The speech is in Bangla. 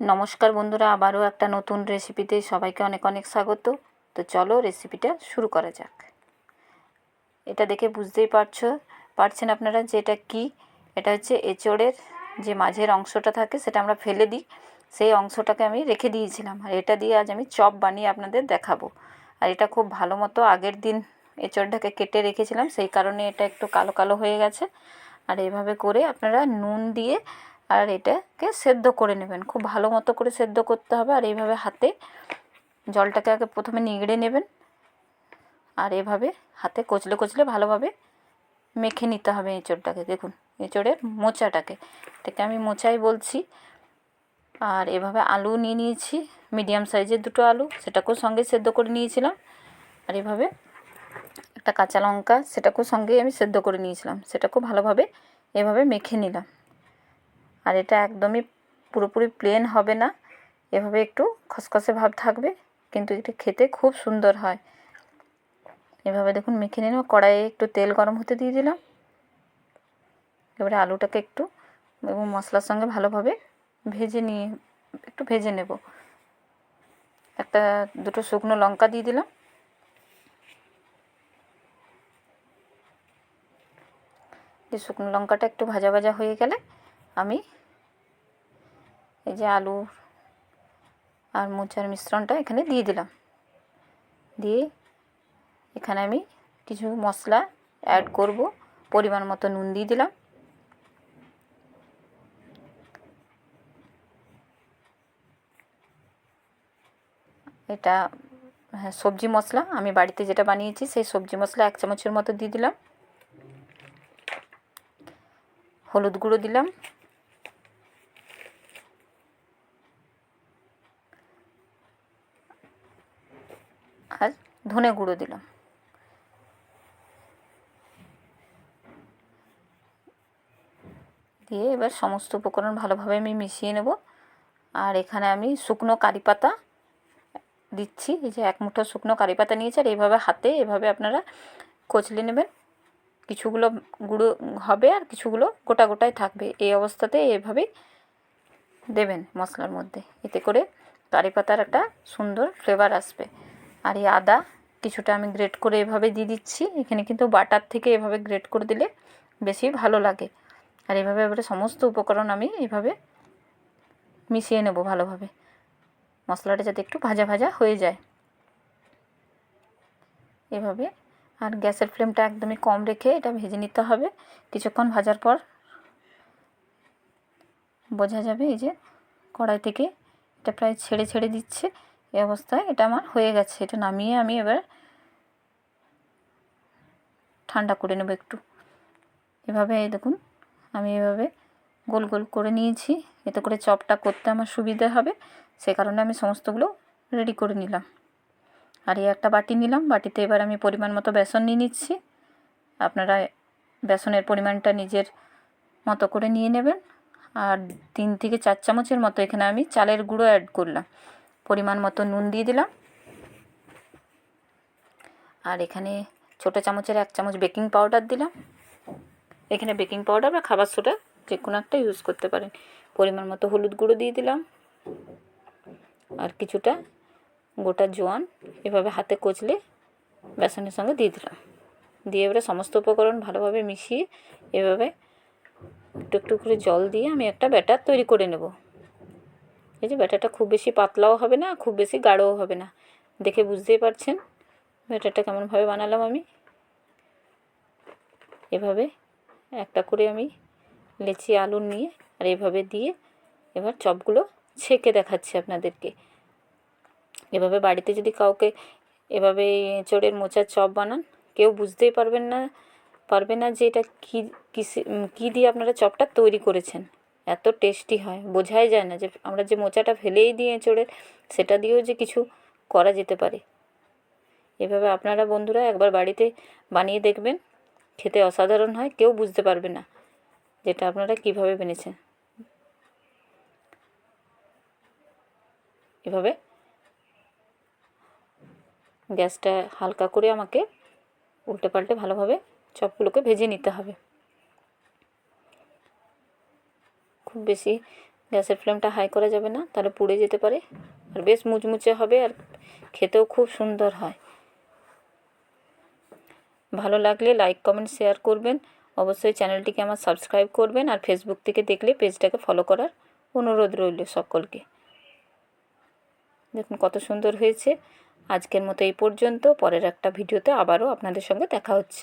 নমস্কার বন্ধুরা, আবারও একটা নতুন রেসিপিতে সবাইকে অনেক অনেক স্বাগত। তো চলো রেসিপিটা শুরু করা যাক। এটা দেখে বুঝতেই পারছ, পারছেন আপনারা যে এটা কী? এটা হচ্ছে এঁচোড়ের যে মাঝের অংশটা থাকে সেটা আমরা ফেলে দিই। সেই অংশটাকে আমি রেখে দিয়েছিলাম। আর এটা দিয়ে আজ আমি চপ বানিয়ে আপনাদের দেখাবো। আর এটা খুব ভালো মতো আগের দিন এঁচোড়টাকে কেটে রেখেছিলাম, সেই কারণে এটা একটু কালো কালো হয়ে গেছে। আর এভাবে করে আপনারা নুন দিয়ে আর এটাকে সেদ্ধ করে নেবেন। খুব ভালো মতো করে সেদ্ধ করতে হবে আর এইভাবে হাতে জলটাকে আগে প্রথমে নিগড়ে নেবেন। আর এভাবে হাতে কচলে কচলে ভালোভাবে মেখে নিতে হবে এঁচোড়টাকে। দেখুন, এঁচোড়ের মোচাটাকে। এটাকে আমি মোচাই বলছি। আর এভাবে আলু নিয়ে নিয়েছি। মিডিয়াম সাইজের দুটো আলু, সেটাকেও সঙ্গে সেদ্ধ করে নিয়েছিলাম। আর এভাবে একটা কাঁচা লঙ্কা, সেটাকেও সঙ্গে আমি সেদ্ধ করে নিয়েছিলাম। সেটাকেও ভালোভাবে এভাবে মেখে নিলাম। আর এটা একদমই পুরোপুরি প্লেন হবে না। এভাবে একটু খসখসে ভাব থাকবে, কিন্তু এটা খেতে খুব সুন্দর হয়। এভাবে দেখুন মেখে নিলাম, কড়াইয়ে একটু তেল গরম হতে দিয়ে দিলাম। এবারে আলুটাকে একটু এবং মশলার সঙ্গে ভালোভাবে ভেজে নিয়ে, একটু ভেজে নেব। একটা, দুটো শুকনো লঙ্কা দিয়ে দিলাম। শুকনো লঙ্কাটা একটু ভাজা ভাজা হয়ে গেলে আমি এই যে আলু আর মোচার মিশ্রণটা এখানে দিয়ে দিলাম। দিয়ে এখানে আমি কিছু মশলা অ্যাড করব। পরিমাণ মতো নুন দিয়ে দিলাম। এটা হ্যাঁ সবজি মশলা। আমি বাড়িতে যেটা বানিয়েছি সেই সবজি মশলা এক চামচের মতো দিয়ে দিলাম। হলুদ গুঁড়ো দিলাম। আর ধনে গুঁড়ো দিলাম। দিয়ে এবার সমস্ত উপকরণ ভালোভাবে আমি মিশিয়ে নেব। আর এখানে আমি শুকনো কারি পাতা দিচ্ছি। এই যে এক মুঠো শুকনো কারি পাতা নিয়েছি, আর এইভাবে হাতে এভাবে আপনারা কচলে নেবেন। কিছুগুলো গুঁড়ো হবে আর কিছুগুলো গোটা গোটাই থাকবে। এই অবস্থাতে এভাবেই দেবেন মশলার মধ্যে। এতে করে কারি পাতার একটা সুন্দর ফ্লেভার আসবে। আর এই আদা কিছুটা আমি গ্রেট করে এভাবে দিয়ে দিচ্ছি। এখানে কিন্তু বাটার থেকে এভাবে গ্রেট করে দিলে বেশি ভালো লাগে। আর এভাবে এবারে সমস্ত উপকরণ আমি এভাবে মিশিয়ে নেব ভালোভাবে। মশলাটা যাতে একটু ভাজা ভাজা হয়ে যায়। এভাবে আর গ্যাসের ফ্লেমটা একদমই কম রেখে এটা ভেজে নিতে হবে। কিছুক্ষণ ভাজার পর বোঝা যাবে এই যে কড়াই থেকে এটা প্রায় ছেড়ে ছেড়ে দিচ্ছে। এই অবস্থায় এটা আমার হয়ে গেছে। এটা নামিয়ে আমি এবার ঠান্ডা করে নেব একটু। এভাবে এই দেখুন, আমি এভাবে গোল গোল করে নিয়েছি। এতে করে চপটা করতে আমার সুবিধা হবে। সে কারণে আমি সমস্তগুলো রেডি করে নিলাম। আর এই একটা বাটি নিলাম। বাটিতে এবার আমি পরিমাণ মতো বেসন নিয়ে নিচ্ছি। আপনারা বেসনের পরিমাণটা নিজের মতো করে নিয়ে নেবেন। আর তিন থেকে চার চামচের মতো এখানে আমি চালের গুঁড়ো অ্যাড করলাম। পরিমাণ মতো নুন দিয়ে দিলাম। আর এখানে ছোটো চামচের এক চামচ বেকিং পাউডার দিলাম। এখানে বেকিং পাউডার বা খাবার সোডা যে কোনো একটা ইউজ করতে পারেন। পরিমাণ মতো হলুদ গুঁড়ো দিয়ে দিলাম। আর কিছুটা গোটা জোয়ান এভাবে হাতে কচলে বেসনের সঙ্গে দিয়ে দিলাম। দিয়ে এবারে সমস্ত উপকরণ ভালোভাবে মিশিয়ে এভাবে একটু একটু করে জল দিয়ে আমি একটা ব্যাটার তৈরি করে নেব। এই যে ব্যাটারটা খুব বেশি পাতলাও হবে না, খুব বেশি গাঢ়ও হবে না। দেখে বুঝতেই পারছেন? ব্যাটারটা কেমনভাবে বানালাম আমি? এভাবে একটা করে আমি লেচি, আলু নিয়ে আর এভাবে দিয়ে এবার চপগুলো ছেঁকে দেখাচ্ছি আপনাদেরকে। এভাবে বাড়িতে যদি কাউকে এভাবে এঁচড়ের মোচার চপ বানান, কেউ বুঝতেই পারবেন না, পারবে না যে এটা কী কী দিয়ে আপনারা চপটা তৈরি করেছেন। এত টেস্টি হয়, বোঝাই যায় না যে আমরা যে মোচাটা ফেলেই দিয়ে এঁচড়ের সেটা দিয়েও যে কিছু করা যেতে পারে। এভাবে আপনারা বন্ধুরা একবার বাড়িতে বানিয়ে দেখবেন, খেতে অসাধারণ হয়, কেউ বুঝতে পারবে না যেটা আপনারা কীভাবে বেনেছেন। এভাবে গ্যাসটা হালকা করে আমাকে উল্টে পাল্টে ভালোভাবে চপগুলোকে ভেজে নিতে হবে। খুব বেশি, গ্যাসের ফ্লেমটা হাই করা যাবে না, তাহলে পুড়ে যেতে পারে। আর বেশ মুচমুচে হবে আর খেতেও খুব সুন্দর হয়। ভালো লাগলে লাইক, কমেন্ট, শেয়ার করবেন। অবশ্যই চ্যানেলটিকে আমার সাবস্ক্রাইব করবেন আর ফেসবুক থেকে দেখলে পেজটাকে ফলো করার অনুরোধ রইল সকলকে। দেখুন কত সুন্দর হয়েছে। আজকের মতো এই পর্যন্ত। পরের একটা ভিডিওতে আবারও আপনাদের সঙ্গে দেখা হচ্ছে।